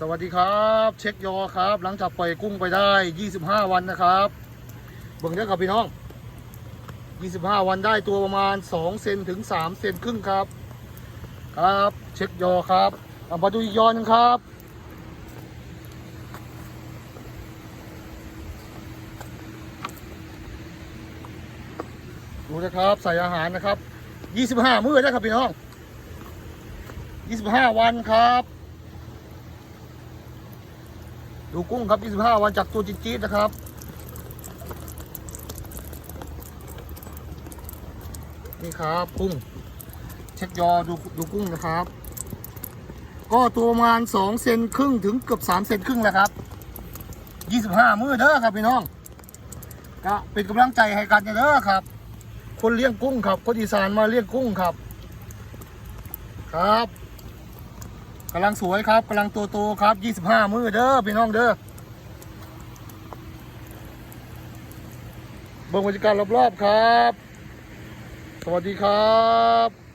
สวัสดีครับ เช็คยอครับ หลังจากปล่อยกุ้งไปได้ 25 วันนะครับเบิ่งเด้อครับพี่น้อง 25 วันได้ตัวประมาณ 2 เซนถึง 3 เซนครึ่งครับ ครับเช็คยอครับเอามาดูอีกยอนึงครับ ดูนะครับใส่อาหารนะครับ 25 มื้อนะครับพี่น้อง 25 วันครับ ดูกุ้งครับ 25 วันจากตัวจี๊ดๆนะครับ นี่ครับกุ้ง เช็คยอดูดูกุ้งนะครับ ก็ตัวประมาณ2เซนครึ่งถึงเกือบ3เซนครึ่งแล้วครับ 25 มื้อเด้อครับพี่น้อง ก็เป็นกำลังใจให้กันเด้อครับ คนเลี้ยงกุ้งครับ คนอีสานมาเลี้ยงกุ้งครับ ครับำลังสวยครับกำลังตัวโตครับ 25 มือเด้อพี่น้องเด้อเบิ่งบรรยากาศรอบๆครับ สวัสดีครับ